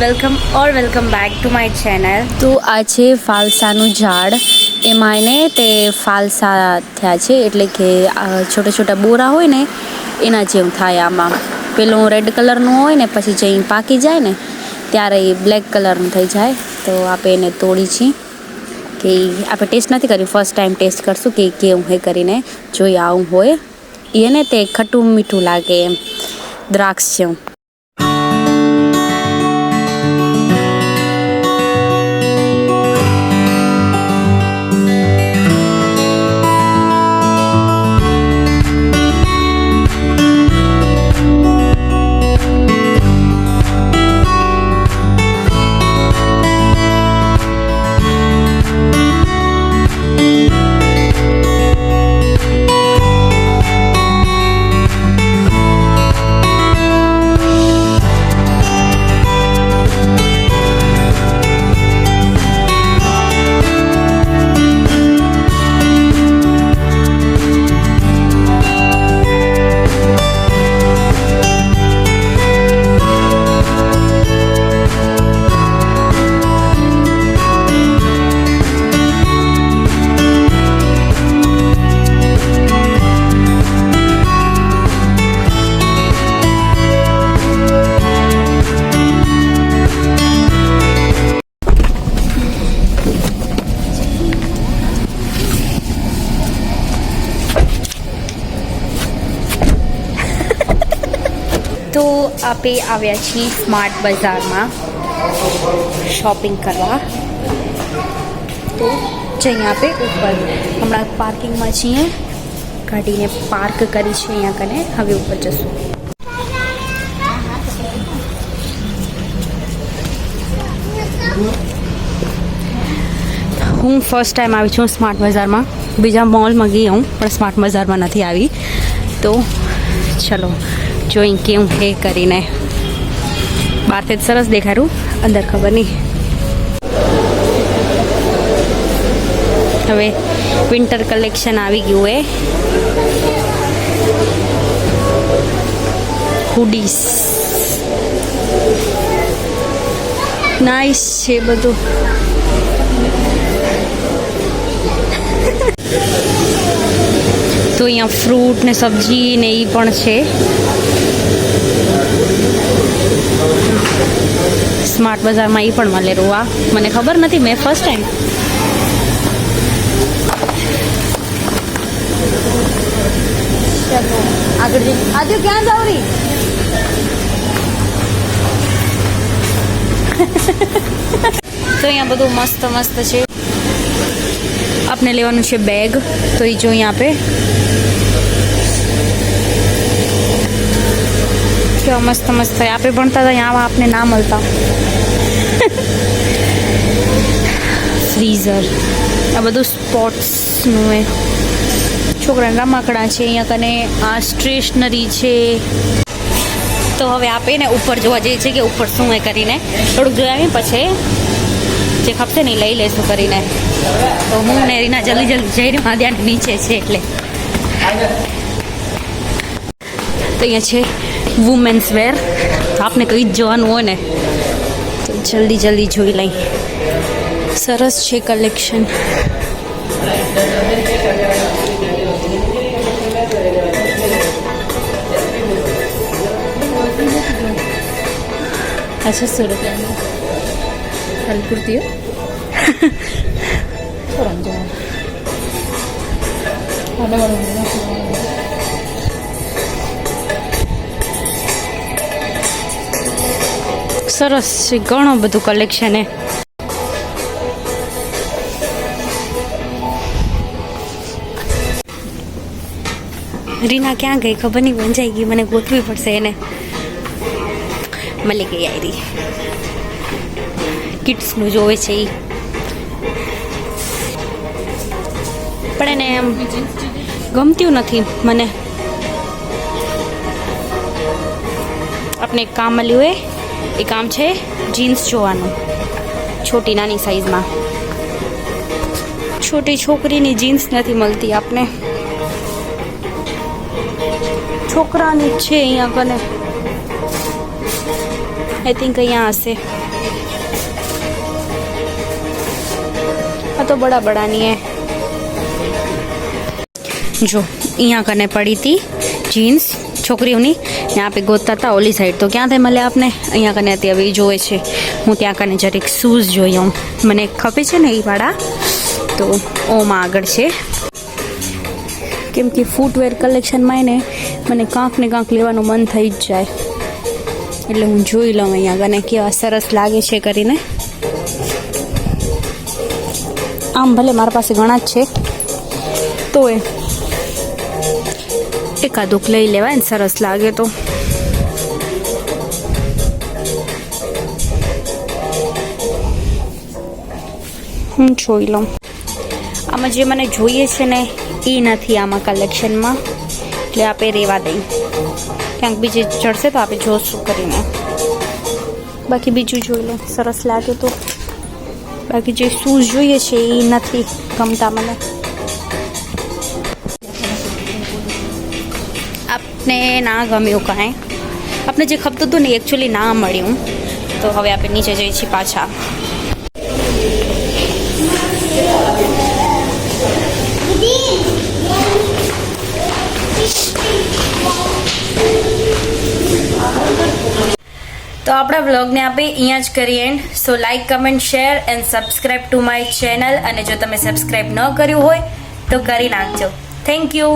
Welcome or welcome back to my channel તો આ છે ફાલસાનું ઝાડ. એમાં એને તે ફાલસા થયા છે, એટલે કે છોટા છોટા બોરા હોય ને, એના જેવું થાય આમાં. પેલું રેડ કલરનું હોય ને, પછી જઈ પાકી જાય ને, ત્યારે એ બ્લેક કલરનું થઈ જાય. તો આપણે એને તોડી છીએ કે આપણે ટેસ્ટ નથી કર્યું ફર્સ્ટ ટાઈમ ટેસ્ટ કરશું કે કેવું હે કરીને. જોઈએ આવું હોય, એને તે ખટ્ટું મીઠું લાગે એમ, દ્રાક્ષ જેવું. આપણે આવ્યા છીએ સ્માર્ટ બજારમાં શોપિંગ કરવા. તો જઈએ આપણે ઉપર. હમણાં પાર્કિંગમાં છીએ. ગાડીને પાર્ક કરી છે અહીંયા કને. હવે ઉપર જશું. હું ફર્સ્ટ ટાઈમ આવી છું સ્માર્ટ બજારમાં. બીજા મોલમાં ગઈ હું, પણ સ્માર્ટ બજારમાં નથી આવી. તો ચલો. જોઈ કેવું હે કરીને બહારથી સરસ દેખાડું, અંદર ખબર નહીં. હવે વિન્ટર કલેક્શન આવી ગયું એ હુડીસ નાઇસ છે બધું. તો અહીંયા ફ્રૂટ ને સબ્જી ને એ પણ છે. સ્માર્ટ બજારમાં એ પણ મળે રોવા. મને ખબર નથી મેં ફર્સ્ટ ટાઈમ આગળ આજે ક્યાં જાવ રહી તો અહીંયા બધું મસ્ત મસ્ત છે. આપને લેવાનું છે બેગ. તો એ જો અહીંયા આપે. કેવા મસ્ત મસ્ત આપણે ભણતા હતા, અહીંયા આપને ના મળતા. ફ્રીઝર આ બધું સ્પોર્ટ્સનું એ. છોકરાના રમકડા છે, અહીંયા કને આ સ્ટેશનરી છે. તો હવે આપે ને ઉપર જોવા જઈએ છે કે ઉપર શું એ કરીને. થોડુંક જોઈ આવી પછી. જે ખપશે ને લઈ લેશું કરીને. તો હું ને રીના જલ્દી જલ્દી જઈ રહી મારા ધ્યાન નીચે છે એટલે તો અહીંયા છે વુમેન્સ વેર આપને કંઈ જ જોવાનું હોય ને તો જલ્દી જલ્દી જોઈ લઈ સરસ છે કલેક્શન अच्छा सौ रुपया खाली कुर्ती हो સરસ છે ઘણું બધું કલેક્શન એ. રીના ક્યાં ગઈ ખબર નહીં, વંજાઈ ગઈ, મને ગોતવી પડશે એને. મળી ગઈ આયરી કિડ્સનું જોવે છે એ પણ એને એમ ગમતું નથી મને. આપણે એક કામ મળ્યું એ એ કામ છે જીન્સ જોવાનું. છોટી નાની સાઈઝમાં. છોટી છોકરીની જીન્સ નથી મળતી આપને. છોકરાની છે અહીંયા કને આઈ થિંક અહીંયા હશે. આ તો બડા બડાની હે. જો, અહીંયા કને પડી હતી જીન્સ છોકરીઓની ત્યાં આપણે ગોતતા હતા ઓલી સાઈડ તો ક્યાં થાય મળે આપને? અહીંયા કને અત્યારે એ જોવે છે. હું ત્યાં કને જરીક શૂઝ જોઈ આવું. મને ખપે છે ને એ વાળા તો ઓમાં આગળ છે. કેમ કે ફૂટવેર કલેક્શનમાં એને મને કાંક ને કાંક લેવાનું મન થઈ જ જાય. એટલે હું જોઈ લઉં અહીંયા કને કેવા સરસ લાગે છે કરીને. આમ ભલે મારા પાસે ઘણા જ છે. તો એ એકાદુક લઈ લેવાય ને સરસ લાગે તો. હું જોઈ લઉં. આમાં જે મને જોઈએ છે ને, એ નથી આમાં કલેક્શનમાં એટલે આપણે રેવા દઈ ક્યાંક બીજે ચડશે તો આપણે જોશું કરીને. બાકી બીજું જોઈ લો સરસ લાગે તો. બાકી જે શૂઝ જોઈએ છે એ નથી ગમતા મને. આપને ના ગમ્યું કાંઈ આપને જે ખપતું હતું ને એકચ્યુઅલી ના મળ્યું. તો હવે આપણે નીચે જઈએ છીએ પાછા. તો આપણા વ્લોગને આપણે અહીંયા જ કરીએ and so like comment share and subscribe to my channel અને જો તમે સબસ્ક્રાઈબ ન કર્યું હોય, તો કરી નાખજો. Thank you